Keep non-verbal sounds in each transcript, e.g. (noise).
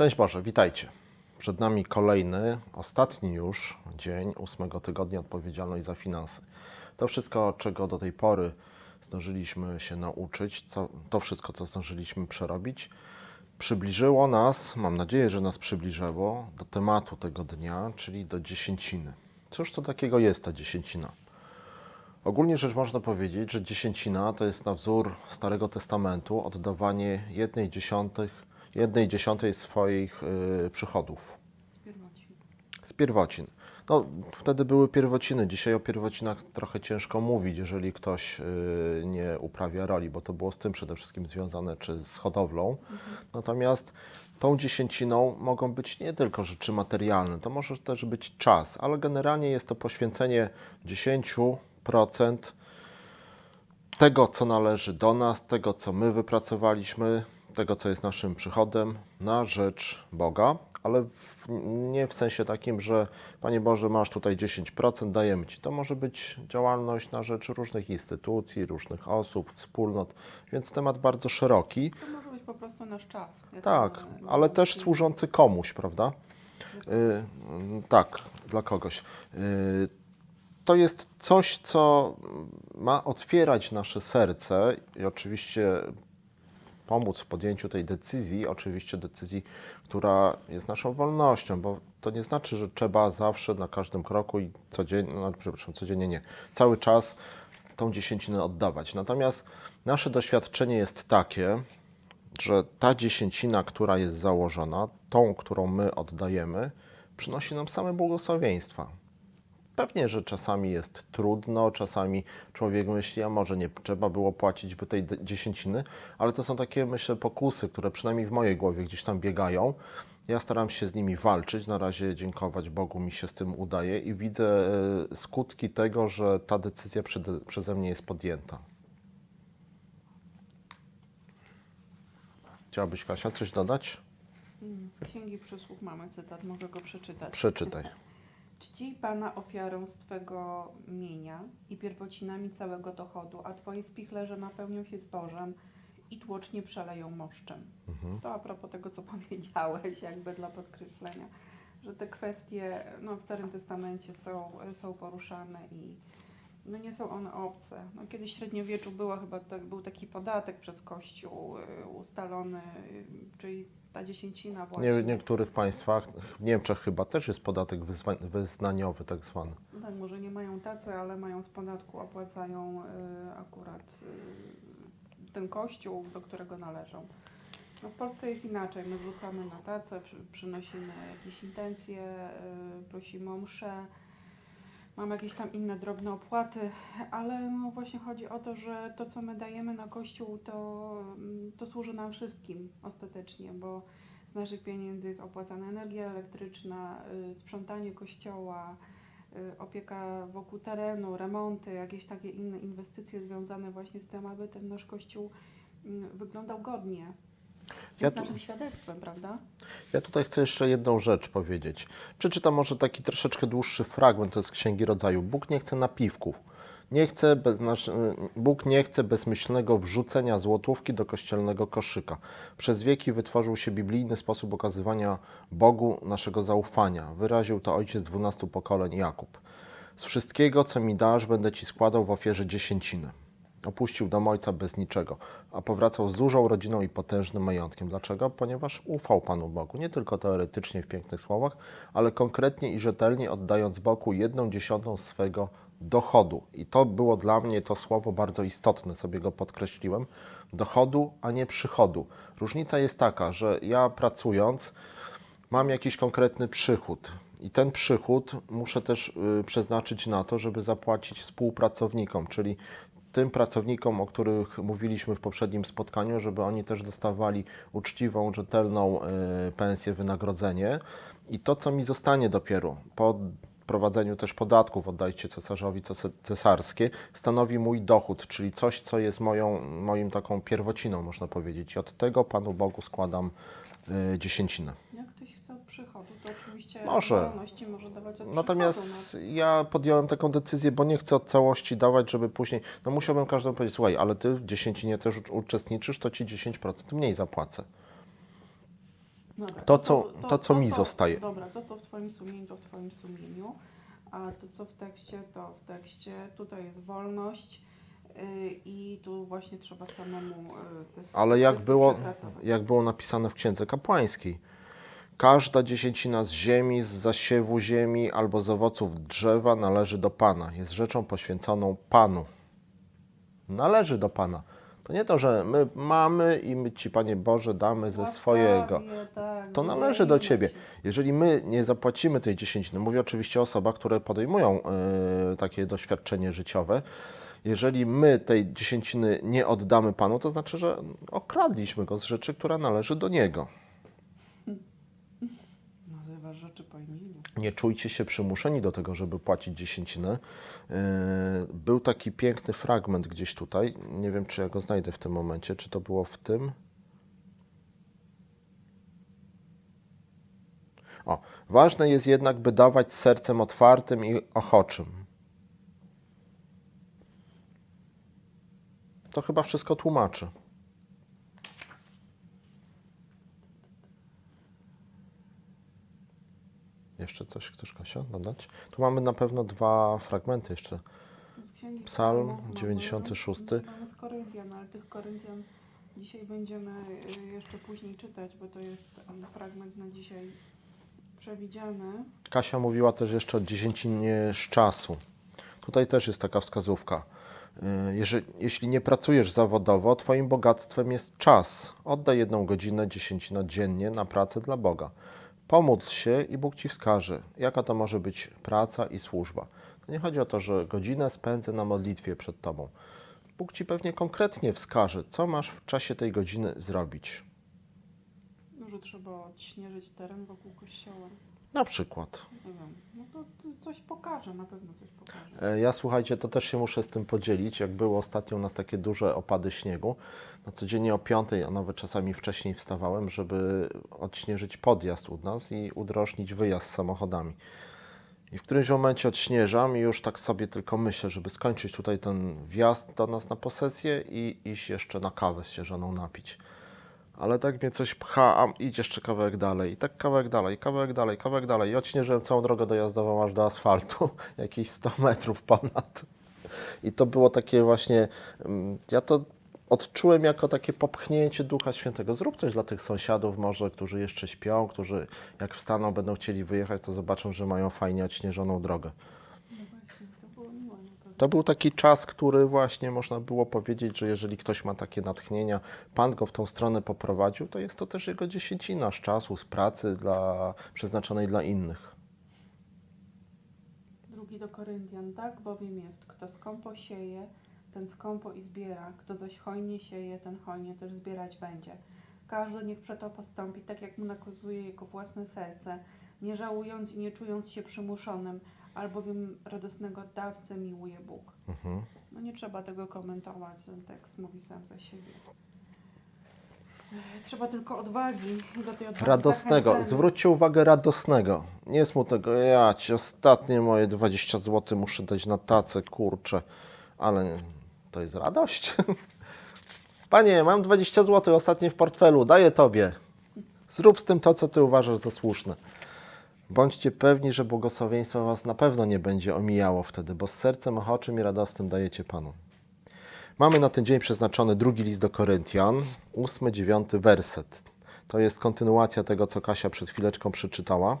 Szczęść Boże, witajcie. Przed nami kolejny, ostatni już dzień ósmego tygodnia odpowiedzialność za finanse. To wszystko, czego do tej pory zdążyliśmy się nauczyć, co, to wszystko, co zdążyliśmy przerobić, przybliżyło nas, mam nadzieję, że nas przybliżyło do tematu tego dnia, czyli do dziesięciny. Cóż to takiego jest ta dziesięcina? Ogólnie rzecz można powiedzieć, że dziesięcina to jest na wzór Starego Testamentu oddawanie jednej, dziesiątych, jednej dziesiątej swoich y, przychodów z pierwocin. No, wtedy były pierwociny. Dzisiaj o pierwocinach trochę ciężko mówić, jeżeli ktoś y, nie uprawia roli, bo to było z tym przede wszystkim związane, czy z hodowlą. Natomiast tą dziesięciną mogą być nie tylko rzeczy materialne, to może też być czas, ale generalnie jest to poświęcenie 10% tego, co należy do nas, tego, co my wypracowaliśmy, tego, co jest naszym przychodem, na rzecz Boga, ale w, nie w sensie takim, że Panie Boże, masz tutaj 10%, dajemy Ci. To może być działalność na rzecz różnych instytucji, różnych osób, wspólnot, więc temat bardzo szeroki. To może być po prostu nasz czas. Tak, ale też służący komuś, prawda? Y, tak, dla kogoś. Y, to jest coś, co ma otwierać nasze serce i oczywiście pomóc w podjęciu tej decyzji, oczywiście decyzji, która jest naszą wolnością, bo to nie znaczy, że trzeba zawsze na każdym kroku i codziennie, no, przepraszam, codziennie nie, cały czas tą dziesięcinę oddawać. Natomiast nasze doświadczenie jest takie, że ta dziesięcina, która jest założona, tą, którą my oddajemy, przynosi nam same błogosławieństwa. Pewnie, że czasami jest trudno, czasami człowiek myśli, a może nie trzeba było płacić by tej dziesięciny, ale to są takie, myślę, pokusy, które przynajmniej w mojej głowie gdzieś tam biegają. Ja staram się z nimi walczyć. Na razie dziękować Bogu mi się z tym udaje i widzę e, skutki tego, że ta decyzja przeze mnie jest podjęta. Chciałabyś, Kasia, coś dodać? Z Księgi Przysług mamy cytat, mogę go przeczytać. Przeczytaj. Czci Pana ofiarą z Twego mienia i pierwocinami całego dochodu, a Twoje spichlerze napełnią się zbożem i tłocznie przeleją moszczem. Mhm. To a propos tego, co (laughs) powiedziałeś, jakby dla podkreślenia, że te kwestie no, w Starym Testamencie są, są poruszane i no, nie są one obce. No, kiedyś w średniowieczu była chyba tak, był taki podatek przez Kościół y, ustalony, czyli ta dziesięcina właśnie. Nie, w niektórych państwach, w Niemczech chyba też jest podatek wyzwa- wyznaniowy tak zwany. No tak, może nie mają tacy, ale mają z podatku, opłacają y, akurat y, ten kościół, do którego należą. No w Polsce jest inaczej. My wrzucamy na tacę, przy, przynosimy jakieś intencje, y, prosimy o mszę, mamy jakieś tam inne drobne opłaty, ale no właśnie chodzi o to, że to, co my dajemy na kościół, to, mm, to służy nam wszystkim ostatecznie, bo z naszych pieniędzy jest opłacana energia elektryczna, y, sprzątanie kościoła, y, opieka wokół terenu, remonty, jakieś takie inne inwestycje związane właśnie z tym, aby ten nasz kościół mm, wyglądał godnie. Ja Jest naszym świadectwem, prawda? Ja tutaj chcę jeszcze jedną rzecz powiedzieć. Przeczytam może taki troszeczkę dłuższy fragment, to jest z Księgi Rodzaju. Bóg nie chce napiwków. Nie chce bez, Bóg nie chce bezmyślnego wrzucenia złotówki do kościelnego koszyka. Przez wieki wytworzył się biblijny sposób okazywania Bogu naszego zaufania. Wyraził to ojciec dwunastu pokoleń Jakub. Z wszystkiego, co mi dasz, będę ci składał w ofierze dziesięciny. Opuścił dom ojca bez niczego, a powracał z dużą rodziną i potężnym majątkiem. Dlaczego? Ponieważ ufał Panu Bogu, nie tylko teoretycznie w pięknych słowach, ale konkretnie i rzetelnie oddając Bogu jedną dziesiątą swego dochodu. I to było dla mnie to słowo bardzo istotne, sobie go podkreśliłem. Dochodu, a nie przychodu. Różnica jest taka, że ja pracując mam jakiś konkretny przychód. I ten przychód muszę też y, przeznaczyć na to, żeby zapłacić współpracownikom, czyli tym pracownikom, o których mówiliśmy w poprzednim spotkaniu, żeby oni też dostawali uczciwą, rzetelną y, pensję, wynagrodzenie. I to, co mi zostanie dopiero po prowadzeniu też podatków, oddajcie cesarzowi cesarskie, stanowi mój dochód, czyli coś, co jest moją, moim taką pierwociną, można powiedzieć. I od tego Panu Bogu składam y, dziesięcinę. Jak ktoś chce od przychodu, to oczywiście Może. może dawać od Natomiast przychodu. ja podjąłem taką decyzję, bo nie chcę od całości dawać, żeby później, no musiałbym każdemu powiedzieć, słuchaj, ale ty w dziesięcinie też ucz- uczestniczysz, to ci 10% mniej zapłacę. Dobra, To, co- to, co mi zostaje. Dobra, to co w Twoim sumieniu, to w Twoim sumieniu, a to co w tekście, to w tekście. Tutaj jest wolność yy, i tu właśnie trzeba samemu yy, Ale jak było, jak było napisane w Księdze Kapłańskiej, każda dziesięcina z ziemi, z zasiewu ziemi albo z owoców drzewa należy do Pana. Jest rzeczą poświęconą Panu. Należy do Pana. To nie to, że my mamy i my Ci, Panie Boże, damy ze swojego. tak, To należy do Ciebie. Ci. Jeżeli my nie zapłacimy tej dziesięciny, mówię oczywiście o osobach, które podejmują e, takie doświadczenie życiowe, jeżeli my tej dziesięciny nie oddamy Panu, to znaczy, że okradliśmy Go z rzeczy, która należy do Niego. Po imieniu. Nie czujcie się przymuszeni do tego, żeby płacić dziesięcinę. E, Był taki piękny fragment gdzieś tutaj, nie wiem, czy ja go znajdę w tym momencie, czy to było w tym. O, ważne jest jednak, by dawać sercem otwartym i ochoczym. To chyba wszystko tłumaczy. Jeszcze coś chcesz, Kasia, dodać? Tu mamy na pewno dwa fragmenty jeszcze. Z Księgi Psalm Psalmów mamy- 96. Mamy z Koryntian, ale tych Koryntian dzisiaj będziemy y, jeszcze później czytać, bo to jest um, fragment na dzisiaj przewidziany. Kasia mówiła też jeszcze o dziesięcinie z czasu. Tutaj też jest taka wskazówka. Y, Jeżeli, jeśli nie pracujesz zawodowo, Twoim bogactwem jest czas. Oddaj jedną godzinę, dziesięcina dziennie na pracę dla Boga. Pomódl się i Bóg Ci wskaże, jaka to może być praca i służba. Nie chodzi o to, że godzinę spędzę na modlitwie przed Tobą. Bóg Ci pewnie konkretnie wskaże, co masz w czasie tej godziny zrobić. Że trzeba odśnieżyć teren wokół kościoła. Na przykład. No to, coś pokaże, na pewno coś pokaże. Ja słuchajcie, to też się muszę z tym podzielić. Jak było ostatnio u nas takie duże opady śniegu, no codziennie o 5, a nawet czasami wcześniej wstawałem, żeby odśnieżyć podjazd u nas i udrożnić wyjazd samochodami. I w którymś momencie odśnieżam i już tak sobie tylko myślę, żeby skończyć tutaj ten wjazd do nas na posesję i iść jeszcze na kawę z sierżaną napić. Ale tak mnie coś pcha, a idź jeszcze kawałek dalej, i tak kawałek dalej, kawałek dalej, kawałek dalej. I odśnieżyłem całą drogę dojazdową aż do asfaltu, (laughs) jakieś 100 metrów ponad. I to było takie właśnie, mm, ja to odczułem jako takie popchnięcie Ducha Świętego. Zrób coś dla tych sąsiadów może, którzy jeszcze śpią, którzy jak wstaną, będą chcieli wyjechać, to zobaczą, że mają fajnie odśnieżoną drogę. No właśnie, to było miłe na pewno. To był taki czas, który właśnie można było powiedzieć, że jeżeli ktoś ma takie natchnienia, Pan go w tą stronę poprowadził, to jest to też jego dziesięcina z czasu, z pracy dla, przeznaczonej dla innych. Drugi do Koryntian, tak bowiem jest, kto skąpo sieje, ten skąpo i zbiera, kto zaś hojnie sieje, ten hojnie też zbierać będzie. Każdy niech przeto postąpi tak, jak mu nakazuje jego własne serce, nie żałując i nie czując się przymuszonym, albowiem radosnego dawcę miłuje Bóg. Mhm. No nie trzeba tego komentować, ten tekst mówi sam za siebie. Trzeba tylko odwagi do tej odwagi Radosnego. Zwróćcie uwagę radosnego. Nie smutnego. Ja ci ostatnie moje 20 zł muszę dać na tacę, kurczę. Ale to jest radość. (laughs) Panie, mam 20 zł ostatnie w portfelu, daję tobie. Zrób z tym to, co ty uważasz za słuszne. Bądźcie pewni, że błogosławieństwo was na pewno nie będzie omijało wtedy, bo z sercem ochoczym i radosnym dajecie Panu. Mamy na ten dzień przeznaczony drugi list do Koryntian, ósmy, dziewiąty werset. To jest kontynuacja tego, co Kasia przed chwileczką przeczytała.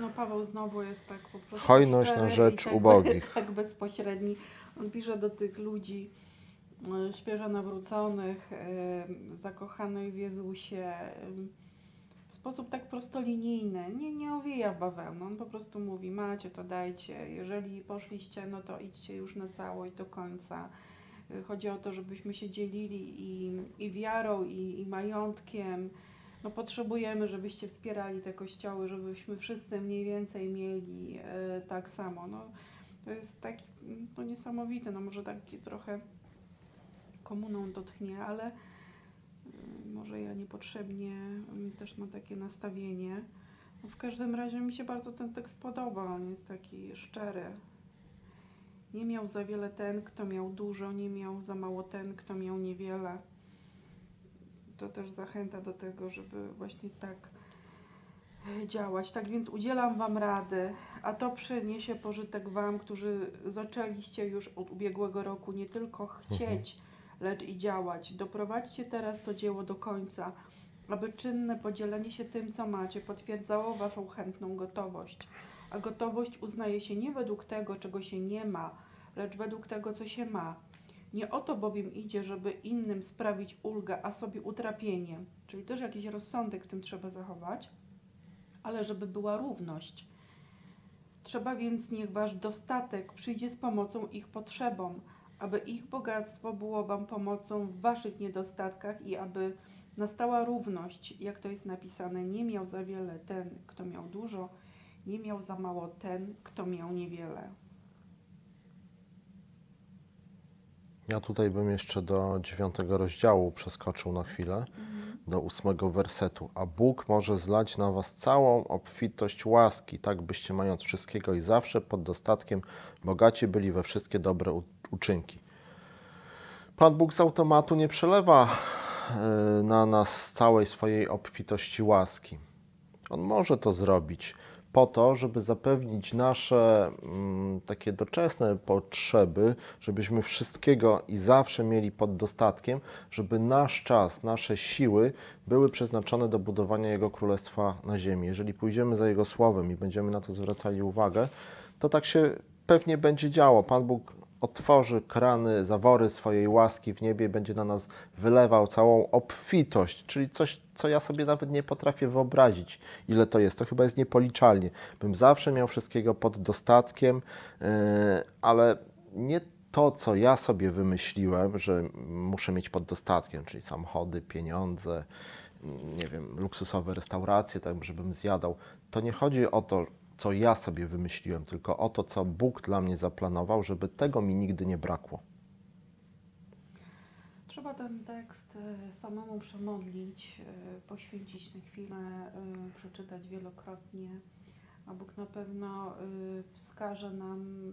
No Paweł znowu jest tak po prostu Hojność na rzecz tak, ubogich. (laughs) tak bezpośredni. On pisze do tych ludzi e, świeżo nawróconych, e, zakochanych w Jezusie e, w sposób tak prostolinijny. Nie, nie owija w bawełnę. On po prostu mówi, macie to dajcie. Jeżeli poszliście, no to idźcie już na całość do końca. Chodzi o to, żebyśmy się dzielili i, i wiarą, i, i majątkiem. No potrzebujemy, żebyście wspierali te kościoły, żebyśmy wszyscy mniej więcej mieli e, tak samo. No, to jest taki, mm, to niesamowite, no może takie trochę komuną dotknie, ale y, może ja niepotrzebnie mm, też mam takie nastawienie. No, w każdym razie mi się bardzo ten tekst podoba, on jest taki szczery. Nie miał za wiele ten, kto miał dużo, nie miał za mało ten, kto miał niewiele. To też zachęta do tego, żeby właśnie tak działać. Tak więc udzielam Wam rady, a to przyniesie pożytek Wam, którzy zaczęliście już od ubiegłego roku nie tylko chcieć, lecz i działać. Doprowadźcie teraz to dzieło do końca, aby czynne podzielenie się tym, co macie, potwierdzało Waszą chętną gotowość. A gotowość uznaje się nie według tego, czego się nie ma, lecz według tego, co się ma. Nie o to bowiem idzie, żeby innym sprawić ulgę, a sobie utrapienie, czyli też jakiś rozsądek w tym trzeba zachować, ale żeby była równość. Trzeba więc niech wasz dostatek przyjdzie z pomocą ich potrzebom, aby ich bogactwo było wam pomocą w waszych niedostatkach i aby nastała równość, jak to jest napisane, nie miał za wiele ten, kto miał dużo, nie miał za mało ten, kto miał niewiele. Ja tutaj bym jeszcze do dziewiątego rozdziału przeskoczył na chwilę, do ósmego wersetu. A Bóg może zlać na was całą obfitość łaski, tak byście mając wszystkiego i zawsze pod dostatkiem bogaci byli we wszystkie dobre uczynki. Pan Bóg z automatu nie przelewa e, na nas całej swojej obfitości łaski. On może to zrobić po to, żeby zapewnić nasze mm, takie doczesne potrzeby, żebyśmy wszystkiego i zawsze mieli pod dostatkiem, żeby nasz czas, nasze siły były przeznaczone do budowania Jego Królestwa na ziemi. Jeżeli pójdziemy za Jego Słowem i będziemy na to zwracali uwagę, to tak się pewnie będzie działo. Pan Bóg otworzy krany, zawory swojej łaski w niebie, będzie na nas wylewał całą obfitość, czyli coś, co ja sobie nawet nie potrafię wyobrazić, ile to jest. To chyba jest niepoliczalnie. Bym zawsze miał wszystkiego pod dostatkiem, yy, ale nie to, co ja sobie wymyśliłem, że muszę mieć pod dostatkiem, czyli samochody, pieniądze, nie wiem, luksusowe restauracje, tak żebym zjadał. To nie chodzi o to, co ja sobie wymyśliłem, tylko o to, co Bóg dla mnie zaplanował, żeby tego mi nigdy nie brakło. Trzeba ten tekst e, samemu przemodlić, e, poświęcić na chwilę, e, przeczytać wielokrotnie, a Bóg na pewno wskaże nam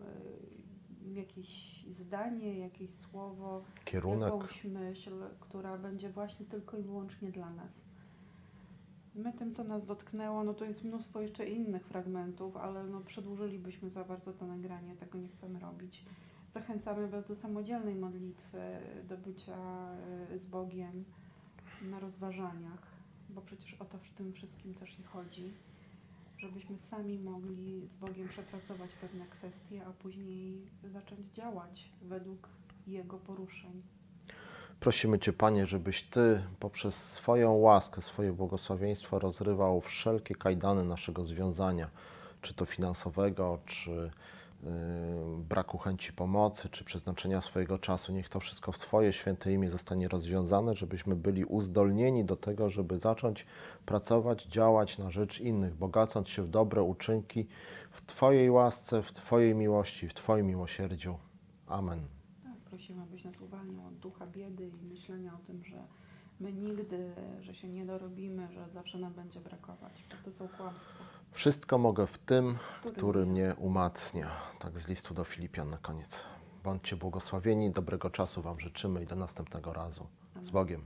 jakieś zdanie, jakieś słowo, Kierunek. jakąś myśl, która będzie właśnie tylko i wyłącznie dla nas. My tym, co nas dotknęło, no to jest mnóstwo jeszcze innych fragmentów, ale no przedłużylibyśmy za bardzo to nagranie, tego nie chcemy robić. Zachęcamy Was do samodzielnej modlitwy, do bycia y, z Bogiem na rozważaniach, bo przecież o to w tym wszystkim też i chodzi, żebyśmy sami mogli z Bogiem przepracować pewne kwestie, a później zacząć działać według Jego poruszeń. Prosimy Cię, Panie, żebyś Ty poprzez swoją łaskę, swoje błogosławieństwo rozrywał wszelkie kajdany naszego związania, czy to finansowego, czy yy, braku chęci pomocy, czy przeznaczenia swojego czasu. Niech to wszystko w Twoje święte imię zostanie rozwiązane, żebyśmy byli uzdolnieni do tego, żeby zacząć pracować, działać na rzecz innych, bogacąc się w dobre uczynki w Twojej łasce, w Twojej miłości, w Twoim miłosierdziu. Amen. Prosimy, abyś nas uwalniał od ducha biedy i myślenia o tym, że my nigdy, że się nie dorobimy, że zawsze nam będzie brakować, to są kłamstwa. Wszystko mogę w tym, Który który mnie- mnie umacnia. Tak z listu do Filipian na koniec. Bądźcie błogosławieni, dobrego czasu Wam życzymy i do następnego razu. Z Bogiem.